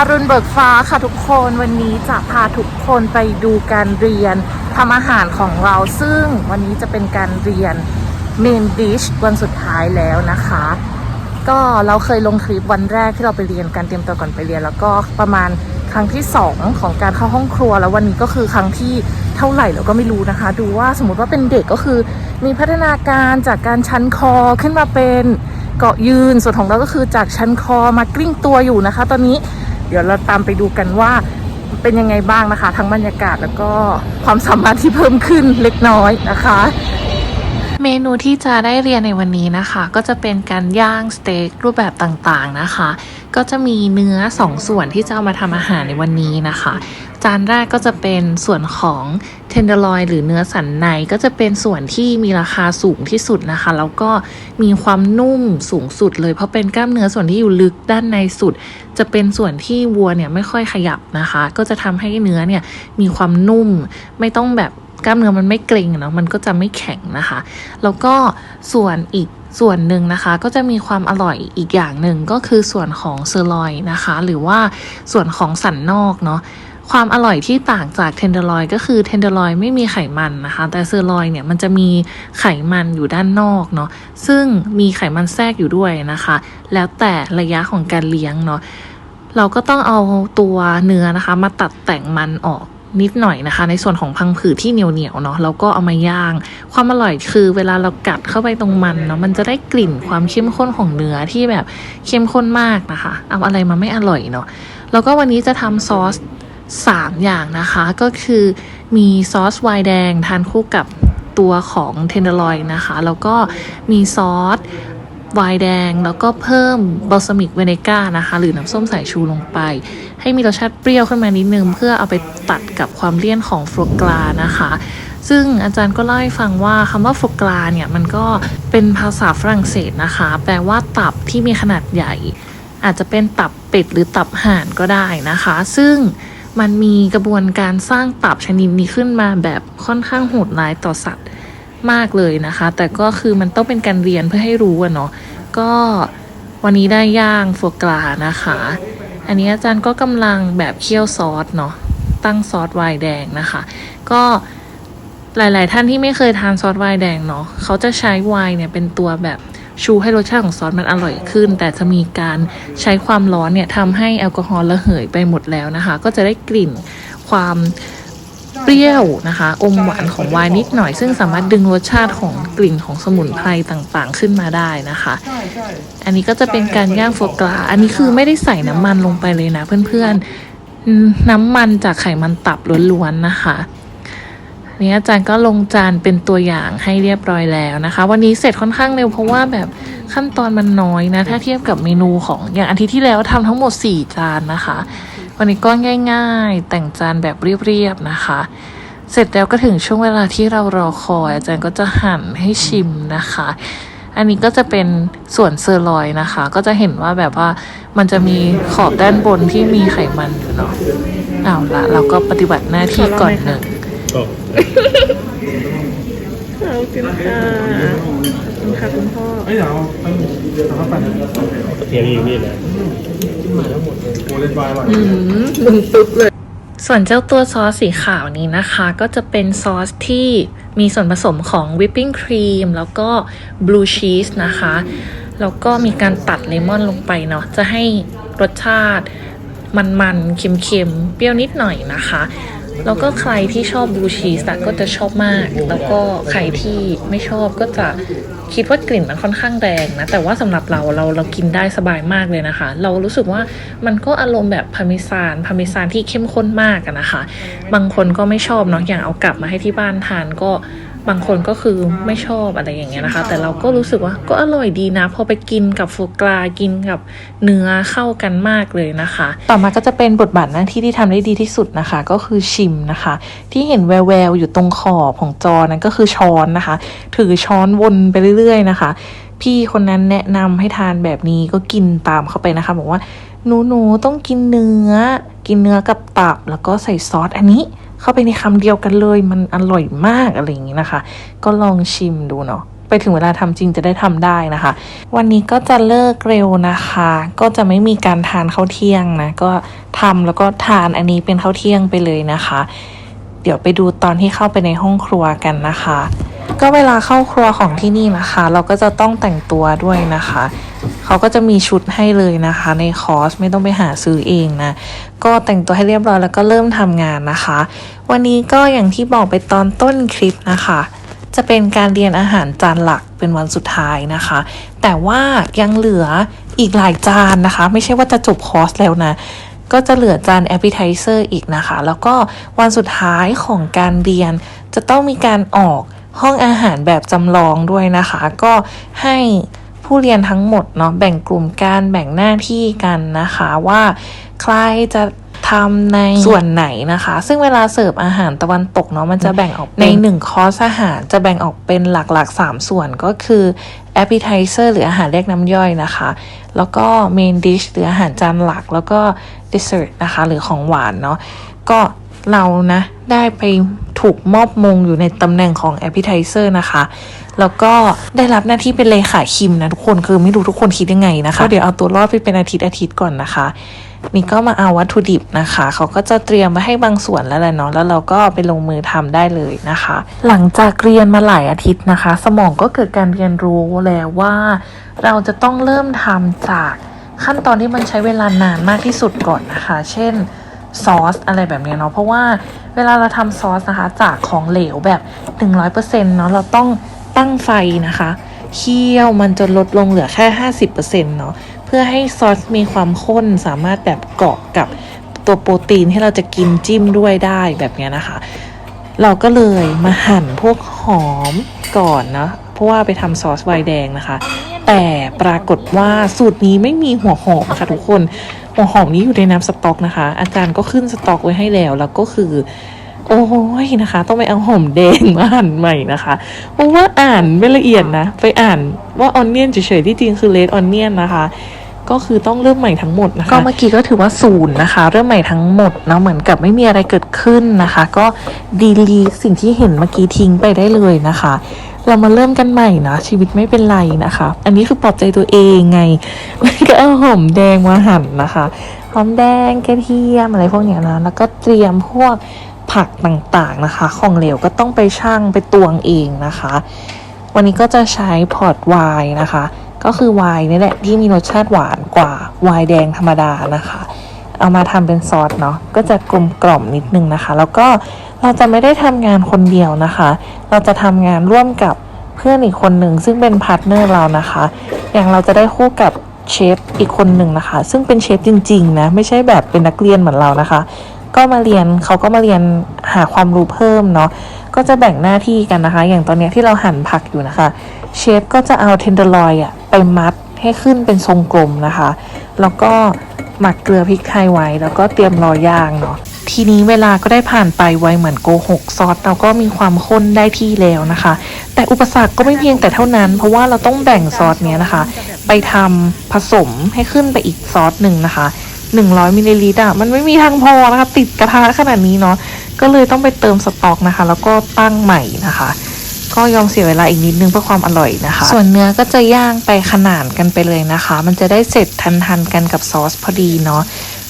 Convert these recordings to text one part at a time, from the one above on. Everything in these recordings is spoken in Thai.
อรุณเบิกฟ้าค่ะทุกคนวันนี้จะพาทุกคนไปดูการเรียนทำอาหารของเราซึ่งวันนี้จะเป็นการเรียนเมนดิชวันสุดท้ายแล้วนะคะ ก็เราเคยลงคลิปวันแรกที่เราไปเรียนการเตรียมตัวก่อนไปเรียน แล้วก็ประมาณครั้งที่ 2 ของการเข้าห้องครัว แล้ววันนี้ก็คือครั้งที่เท่าไหร่เราก็ไม่รู้นะคะ ดูว่าสมมติว่าเป็นเด็กก็คือมีพัฒนาการจากการชันคอขึ้นมาเป็นเกาะยืนส่วนของเราก็คือจากชันคอมากลิ้งตัวอยู่นะคะ ตอนนี้ เดี๋ยวเราตามไปดูกันว่าเป็นยังไงบ้างนะคะ ทั้งบรรยากาศแล้วก็ความสามารถที่เพิ่มขึ้นเล็กน้อยนะคะ เมนูที่จะได้เรียนในวันนี้นะคะ ก็จะเป็นการย่างสเต็กรูปแบบต่างๆนะคะ ก็จะมีเนื้อสองส่วนที่จะเอามาทำอาหารในวันนี้นะคะานแรกก็จะเป็นส่วนของเทนเดอร์ลอยหรือเนื้อสันในก็จะเป็นส่วนที่มีราคาสูงที่สุดนะคะ แล้วก็มีความนุ่มสูงสุดเลยเพราะเป็นกล้ามเนื้อส่วนที่อยู่ลึกด้านในสุด จะเป็นส่วนที่วัวเนี่ยไม่ค่อยขยับนะคะ ก็จะทำให้เนื้อเนี่ยมีความนุ่มไม่ต้องแบบกล้ามเนื้อมันไม่เกร็งเนาะมันก็จะไม่แข็งนะคะ แล้วก็ส่วนอีกส่วนหนึ่งนะคะ ก็จะมีความอร่อยอีกอย่างหนึ่งก็คือส่วนของเซอร์ลอยนะคะ หรือว่าส่วนของสันนอกเนาะ ความอร่อยที่ต่างจากเทนเดอร์ลอยก็คือเทนเดอร์ลอยไม่มีไขมันนะคะ แต่เซอร์ลอยเนี่ยมันจะมีไขมันอยู่ด้านนอกเนาะซึ่งมีไขมันแทรกอยู่ด้วยนะคะ แล้วแต่ระยะของการเลี้ยงเนาะเราก็ต้องเอาตัวเนื้อนะคะ มาตัดแต่งมันออกนิดหน่อยนะคะ ในส่วนของพังผืดที่เหนียวเหนียวเนาะแล้วก็เอามาย่าง ความอร่อยคือเวลาเรากัดเข้าไปตรงมันเนาะมันจะได้กลิ่นความเข้มข้นของเนื้อที่แบบเข้มข้นมากนะคะ เอาอะไรมาไม่อร่อยเนาะแล้วก็วันนี้จะทำซอส 3 อย่างนะคะ ก็คือมีซอสไวน์แดงทานคู่กับตัวของเทนเดอร์ลอยนะคะ แล้วก็มีซอสไวน์แดง แล้วก็เพิ่มบอลซามิกเวเนก้านะคะ หรือน้ำส้มสายชูลงไป ให้มีรสชาติเปรี้ยวขึ้นมานิดนึง เพื่อเอาไปตัดกับความเลี่ยนของฟลกลานะคะ ซึ่งอาจารย์ก็เล่าให้ฟังว่าคำว่าฟลกลาเนี่ย มันก็เป็นภาษาฝรั่งเศสนะคะ แปลว่าตับที่มีขนาดใหญ่ อาจจะเป็นตับเป็ดหรือตับห่านก็ได้นะคะ ซึ่ง มันมีกระบวนการสร้างตับชนิดนี้ขึ้นมาแบบค่อนข้างโหดร้ายต่อสัตว์มากเลยนะคะ แต่ก็คือมันต้องเป็นการเรียนเพื่อให้รู้อะเนาะก็วันนี้ได้ย่างฟัวกรานะคะ อันนี้อาจารย์ก็กำลังแบบเคี่ยวซอสเนาะตั้งซอสไวน์แดงนะคะ ก็หลาย ๆ ท่านที่ไม่เคยทานซอสไวน์แดงเนาะเขาจะใช้ไวน์เนี่ยเป็นตัวแบบ ชูให้รสชาติของซอสมันอร่อยขึ้น แต่จะมีการใช้ความร้อนเนี่ยทำให้แอลกอฮอล์ระเหยไปหมดแล้วนะคะ ก็จะได้กลิ่นความเปรี้ยวนะคะ อมหวานของไวน์นิดหน่อย ซึ่งสามารถดึงรสชาติของกลิ่นของสมุนไพรต่างๆ ขึ้นมาได้นะคะ อันนี้ก็จะเป็นการย่างโฟกราอันนี้คือไม่ได้ใส่น้ำมันลงไปเลยนะเพื่อนๆน้ำมันจากไขมันตับล้วนๆนะคะ นนี้อาจารย์ก็ลงจานเป็นตัวอย่างให้เรียบร้อยแล้วนะคะ วันนี้เสร็จค่อนข้างเร็วเพราะว่าแบบขั้นตอนมันน้อยนะ ถ้าเทียบกับเมนูของอย่างอาทิตย์ที่แล้วทำทั้งหมด 4 จานนะคะ วันนี้ก็ง่ายๆ แต่งจานแบบเรียบๆนะคะ เสร็จแล้วก็ถึงช่วงเวลาที่เรารอคอย อาจารย์ก็จะหั่นให้ชิมนะคะ อันนี้ก็จะเป็นส่วนเซอร์ลอยนะคะ ก็จะเห็นว่าแบบว่ามันจะมีขอบด้านบนที่มีไขมันอยู่เนาะเอาละเราก็ปฏิบัติหน้าที่ก่อนหนึ่ง ตกขอบคุณค่ะขอบคุณพ่อไอ้เดี๋ยวเอาต้องตัดเสียงอยู่นี่แหละขึ้นมาแล้วหมดเลยโอเลนไวน์ว่ะอืมมึนตุ๊บเลย ส่วนเจ้าตัวซอสสีขาวนี้นะคะ ก็จะเป็นซอสที่มีส่วนผสมของวิปปิ้งครีมแล้วก็บลูชีสนะคะ แล้วก็มีการตัดเลมอนลงไปเนาะจะให้รสชาติมันๆเค็มๆ เปรี้ยวนิดหน่อยนะคะ แล้วก็ใครที่ชอบบลูชีสก็จะชอบมาก แล้วก็ใครที่ไม่ชอบก็จะคิดว่ากลิ่นมันค่อนข้างแรงนะ แต่ว่าสำหรับเราเราเรากินได้สบายมากเลยนะคะ เรารู้สึกว่ามันก็อารมณ์แบบพาร์เมซานพาร์เมซานที่เข้มข้นมากนะคะ บางคนก็ไม่ชอบเนาะอย่างเอากลับมาให้ที่บ้านทานก็ บางคนก็คือไม่ชอบอะไรอย่างเงี้ยนะคะ แต่เราก็รู้สึกว่าก็อร่อยดีนะ พอไปกินกับโฟกรากินกับเนื้อเข้ากันมากเลยนะคะ ต่อมาก็จะเป็นบทบาทหน้าที่ที่ทำได้ดีที่สุดนะคะ ก็คือชิมนะคะ ที่เห็นแววๆอยู่ตรงขอบของจอนั้นก็คือช้อนนะคะ ถือช้อนวนไปเรื่อย ๆ นะคะพี่คนนั้นแนะนำให้ทานแบบนี้ก็กินตามเข้าไปนะคะ บอกว่าหนูหนูๆต้องกินเนื้อ กินเนื้อกับตับ แล้วก็ใส่ซอสอันนี้ เข้าไปในคำเดียวกันเลย มันอร่อยมากอะไรอย่างนี้นะคะ ก็ลองชิมดูเนาะไปถึงเวลาทำจริงจะได้ทำได้นะคะ วันนี้ก็จะเลิกเร็วนะคะ ก็จะไม่มีการทานข้าวเที่ยงนะ ก็ทำแล้วก็ทานอันนี้เป็นข้าวเที่ยงไปเลยนะคะ เดี๋ยวไปดูตอนที่เข้าไปในห้องครัวกันนะคะ ก็เวลาเข้าครัวของที่นี่นะคะ เราก็จะต้องแต่งตัวด้วยนะคะ เขาก็จะมีชุดให้เลยนะคะ ในคอร์สไม่ต้องไปหาซื้อเองนะ ก็แต่งตัวให้เรียบร้อยแล้วก็เริ่มทำงานนะคะ วันนี้ก็อย่างที่บอกไปตอนต้นคลิปนะคะ จะเป็นการเรียนอาหารจานหลักเป็นวันสุดท้ายนะคะ แต่ว่ายังเหลืออีกหลายจานนะคะ ไม่ใช่ว่าจะจบคอร์สแล้วนะก็จะเหลือจาน appetizer อีกนะคะ แล้วก็วันสุดท้ายของการเรียนจะต้องมีการออก ห้องอาหารแบบจำลองด้วยนะคะ ก็ให้ผู้เรียนทั้งหมดเนาะแบ่งกลุ่มการแบ่งหน้าที่กันนะคะว่าใครจะทำในส่วนไหนนะคะ ซึ่งเวลาเสิร์ฟอาหารตะวันตกเนาะมันจะแบ่งออกในหนึ่งคอร์สอาหารจะแบ่งออกเป็นหลักๆ 3 ส่วนก็คือ appetizer หรืออาหารเรียกน้ำย่อยนะคะ แล้วก็ main dish หรืออาหารจานหลัก แล้วก็ dessert นะคะ หรือของหวานเนาะก็ เรานะ ได้ไปถูกมอบมงอยู่ในตำแหน่งของ appetizer นะคะ แล้วก็ได้รับหน้าที่เป็นเลขาคิมนะทุกคนคือไม่รู้ทุกคนคิดยังไงนะคะเดี๋ยวเอาตัวรอดไปเป็นอาทิตย์อาทิตย์ก่อนนะคะนี่ก็มาเอาวัตถุดิบนะคะ เขาก็จะเตรียมมาให้บางส่วนแล้วแหละเนาะแล้วเราก็ไปลงมือทำได้เลยนะคะ หลังจากเรียนมาหลายอาทิตย์นะคะ สมองก็เกิดการเรียนรู้แล้วว่า เราจะต้องเริ่มทำจากขั้นตอนที่มันใช้เวลานานมากที่สุดก่อนนะคะ เช่น ซอสอะไรแบบนี้เนาะเพราะว่าเวลาเราทำซอสนะคะ จากของเหลวแบบ 100%เนาะเราต้องตั้งไฟนะคะเคี่ยวมันจนลดลงเหลือแค่ 50%เนาะเพื่อให้ซอสมีความข้นสามารถแบบเกาะกับตัวโปรตีนที่เราจะกินจิ้มด้วยได้แบบนี้นะคะ เราก็เลยมาหั่นพวกหอมก่อนเนาะเพราะว่าไปทำซอสไวน์แดงนะคะ แต่ปรากฏว่าสูตรนี้ไม่มีหัวหอมค่ะทุกคน หัวหอมนี้อยู่ในน้ำสต๊อกนะคะ อาจารย์ก็ขึ้นสต๊อกไว้ให้แล้ว แล้วก็คือ โอ้ยนะคะ ต้องไปเอาหอมแดงมาหั่นใหม่นะคะ เพราะว่าอ่านไม่ละเอียดนะ ไปอ่านว่าออนเนียนเฉยๆที่จริงคือเลดออนเนียนนะคะ ก็คือต้องเริ่มใหม่ทั้งหมดนะคะก็เมื่อกี้ก็ถือว่าศูนย์นะคะ เริ่มใหม่ทั้งหมดเนาะเหมือนกับไม่มีอะไรเกิดขึ้นนะคะ ก็ดีลีสิ่งที่เห็นเมื่อกี้ทิ้งไปได้เลยนะคะ เรามาเริ่มกันใหม่นะ ชีวิตไม่เป็นไรนะคะ อันนี้คือปลอบใจตัวเองไงก็เอาหอมแดงมาหั่นนะคะหอมแดงกระเทียมอะไรพวกเนี้ยนะแล้วก็เตรียมพวกผักต่างๆนะคะ ของเหลวก็ต้องไปชั่งไปตวงเองนะคะ วันนี้ก็จะใช้พอร์ตไวน์นะคะ ก็คือไวน์นี่แหละที่มีรสชาติหวานกว่าไวน์แดงธรรมดานะคะ เอามาทำเป็นซอสเนาะก็จะกลมกล่อมนิดนึงนะคะ แล้วก็เราจะไม่ได้ทำงานคนเดียวนะคะ เราจะทำงานร่วมกับเพื่อนอีกคนหนึ่งซึ่งเป็นพาร์ทเนอร์เรานะคะ อย่างเราจะได้คู่กับเชฟอีกคนหนึ่งนะคะ ซึ่งเป็นเชฟจริงๆนะไม่ใช่แบบเป็นนักเรียนเหมือนเรานะคะ ก็มาเรียนเขาก็มาเรียนหาความรู้เพิ่มเนาะก็จะแบ่งหน้าที่กันนะคะ อย่างตอนนี้ที่เราหั่นผักอยู่นะคะ เชฟก็จะเอาเทนเดอร์ลอยอะไปมัดให้ขึ้นเป็นทรงกลมนะคะ แล้วก็หมักเกลือพริกไทยไว้ แล้วก็เตรียมรอย่างเนาะทีนี้เวลาก็ได้ผ่านไปไวเหมือนโกหกซอสเราก็มีความข้นได้ที่แล้วนะคะ แต่อุปสรรคก็ไม่เพียงแต่เท่านั้น เพราะว่าเราต้องแบ่งซอสเนี้ยนะคะ ไปทำผสมให้ขึ้นไปอีกซอสหนึ่งนะคะ 100มิลลิลิตรอะมันไม่มีทางพอนะคะ ติดกระทะขนาดนี้เนาะก็เลยต้องไปเติมสต๊อกนะคะ แล้วก็ตั้งใหม่นะคะ ก็ยอมเสียเวลาอีกนิดนึงเพื่อความอร่อยนะคะ ส่วนเนื้อก็จะย่างไปขนานกันไปเลยนะคะ มันจะได้เสร็จทันๆกันกับซอสพอดีเนาะ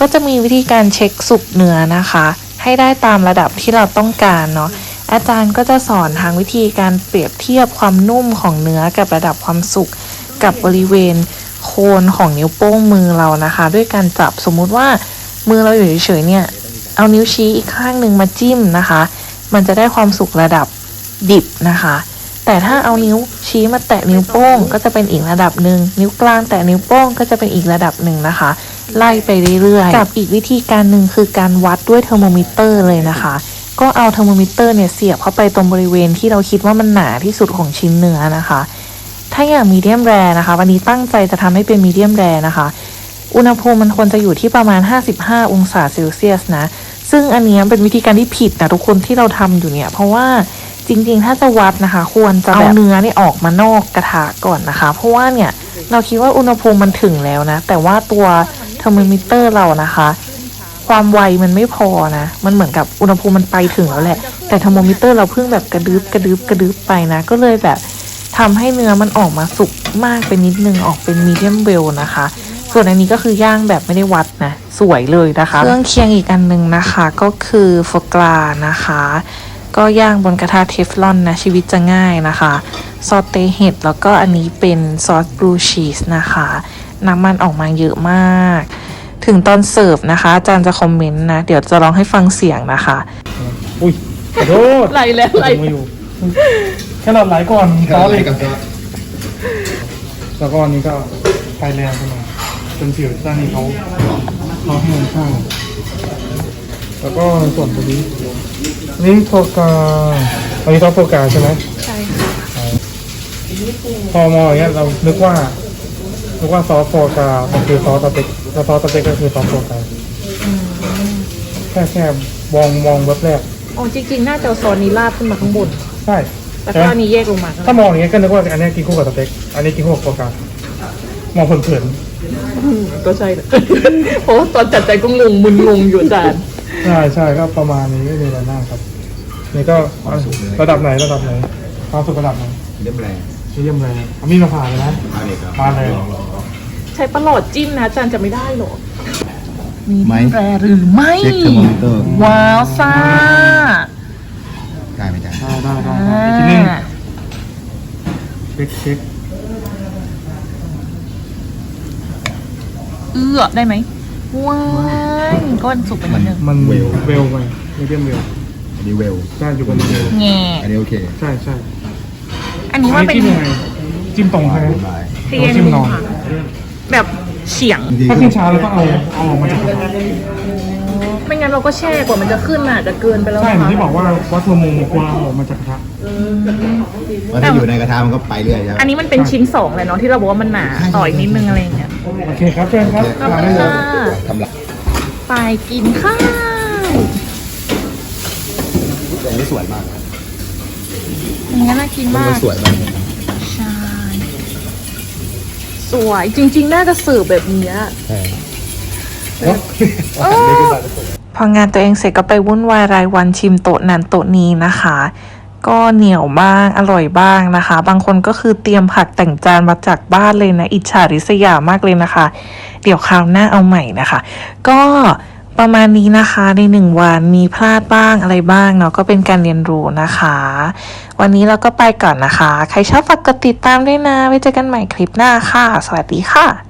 ก็จะมีวิธีการเช็คสุกเนื้อนะคะ ให้ได้ตามระดับที่เราต้องการเนาะอาจารย์ก็จะสอนทางวิธีการเปรียบเทียบความนุ่มของเนื้อกับระดับความสุกกับบริเวณโคนของนิ้วโป้งมือเรานะคะ ด้วยการจับสมมุติว่ามือเราอยู่เฉยๆเนี่ย เอานิ้วชี้อีกข้างหนึ่งมาจิ้มนะคะ มันจะได้ความสุกระดับ ดิบนะคะ แต่ถ้าเอานิ้วชี้มาแตะนิ้วโป้งก็จะเป็นอีกระดับหนึ่งนิ้วกลางแตะนิ้วโป้งก็จะเป็นอีกระดับหนึ่งนะคะ ไล่ไปเรื่อยๆกับอีกวิธีการหนึ่งคือการวัดด้วยเทอร์โมมิเตอร์เลยนะคะก็เอาเทอร์โมมิเตอร์เนี่ยเสียบเข้าไปตรงบริเวณที่เราคิดว่ามันหนาที่สุดของชิ้นเนื้อนะคะ ถ้าอย่างมีเดียมแรนะคะ วันนี้ตั้งใจจะทำให้เป็นมีเดียมแรนะคะ อุณหภูมิมันควรจะอยู่ที่ประมาณ 55 องศาเซลเซียสนะ ซึ่งอันนี้เป็นวิธีการที่ผิดนะทุกคนที่เราทำอยู่เนี่ย เพราะว่า จริงๆ ถ้าจะวัดนะคะ ควรจะเอาเนื้อเนี่ยออกมานอกกระทะก่อนนะคะ เพราะว่าเนี่ยเราคิดว่าอุณหภูมิมันถึงแล้วนะ แต่ว่าตัวเทอร์โมมิเตอร์เรานะคะ ความไวมันไม่พอนะ มันเหมือนกับอุณหภูมิมันไปถึงแล้วแหละ แต่เทอร์โมมิเตอร์เราเพิ่งแบบกระดึบกระดึบกระดึบไปนะ ก็เลยแบบทำให้เนื้อมันออกมาสุกมากไปนิดนึงออกเป็นมีเดียมเวลนะคะ ส่วนอันนี้ก็คือย่างแบบไม่ได้วัดนะ สวยเลยนะคะ เครื่องเคียงอีกอันหนึ่งนะคะ ก็คือโฟกรานะคะ ก็ย่างบนกระทะเทฟลอนนะชีวิตจะง่ายนะคะ ซอสเตเห็ดแล้วก็อันนี้เป็นซอสบลูชีสนะคะ น้ำมันออกมาเยอะมาก ถึงตอนเสิร์ฟนะคะ อาจารย์จะคอมเมนต์นะ เดี๋ยวจะลองให้ฟังเสียงนะคะ อุ้ยขอโทษไหลแล้วไหลไม่อยู่แค่หลอดไหลก่อนซอสเลยกับซอสแล้วก็อันนี้ก็ไฟแรงขึ้นมาจนผิวด้านนี้เขาเขาให้มันเข้าแล้วก็ส่วนตัวนี้ นี่โฟกาอันนี้ซอสโฟกาใช่ไหมใช่ค่ะพอมองอย่างเงี้ยเรานึกว่านึกว่าซอสโฟกามันคือซอสสเต็กแล้วซอสสเต็กก็คือซอสโฟกาแค่แค่มองมองแวบแรกอ๋อจริงๆน่าจะเอาซอสนี้ราดขึ้นมาข้างบนใช่แล้วใช่ก็ไหมอันนี้แยกลงมาถ้ามองอย่างเงี้ยก็นึกว่าอันเนี้ยกินคู่กับสเต็กอันนี้กินคู่กับโฟกามองเผินอืมก็ใช่นะเพราะว่าตอนจัดใจก็งงมึนงงอยู่อาจารย์ๆ ใช่ใช่ก็ประมาณนี้ไม่มีอะไรมากครับ นี่ก็ระดับไหนระดับไหนความสุขระดับไหนเรียบแรงมีเยี่ยมเลยเอามีดมาผ่าเลยนะมาเลยครับมาเลยใช้ประหลอดจิ้มนะอาจารย์จะไม่ได้หรอไหมแปรหรือไม่ เช็คเทอร์โมมิเตอร์ว้าวซ่าได้ไหมจ๊ะได้ได้ได้ได้อีกทีนึงเช็คเช็คเอื้อได้ไหม ว้ายก้อนสุกไปนิดนึงมันเวล เวลไปมีเดียมเวลอันนี้เวล ใช่อยู่บนเวลแง่อันนี้โอเคใช่ใช่อันนี้ว่าเป็น จิ้มยังไงจิ้มตรงใช่ไหมบายเทียนจิ้มนอนแบบเฉียงบางทีถ้าก็ขึ้นช้าแล้วก็เอาเอาออกมาจากกระทะไม่งั้นเราก็แช่กว่ามันจะขึ้นน่ะจะเกินไปแล้วใช่นะเหมือนคะที่บอกว่าวัตถุมงคลเอาออกมาจากกระทะว่าถ้าอยู่ในกระทะมันก็ไปเรื่อยใช่ไหมอันนี้มันเป็นชิ้นสองเลยเนาะที่เราบอกว่ามันหนาต่ออีกนิดนึงอะไรอย่างเงี้ย โอเคครับเชิญครับขอบทานคุได้ณเลยค่ะทำละไปกินข้าวแต่อันนี้สวยมากอันนี้น่ากินมันมากสวยมากใช่ สวยจริง ๆ น่าจะเสิร์ฟแบบเนี้ยใช่เออพองานตัวเองเสร็จก็ไปวุ่นวายรายวันชิมโต๊ะนั้นโต๊ะนี้นะคะ ก็เหนียวบ้างอร่อยบ้างนะคะ บางคนก็คือเตรียมผักแต่งจานมาจากบ้านเลยนะ อิจฉาริษยามากเลยนะคะ เดี๋ยวคราวหน้าเอาใหม่นะคะ ก็ประมาณนี้นะคะในหนึ่งวันมีพลาดบ้างอะไรบ้างเนาะก็เป็นการเรียนรู้นะคะ วันนี้เราก็ไปก่อนนะคะ ใครชอบฝากกดติดตามด้วยนะไว้เจอกันใหม่คลิปหน้าค่ะ สวัสดีค่ะ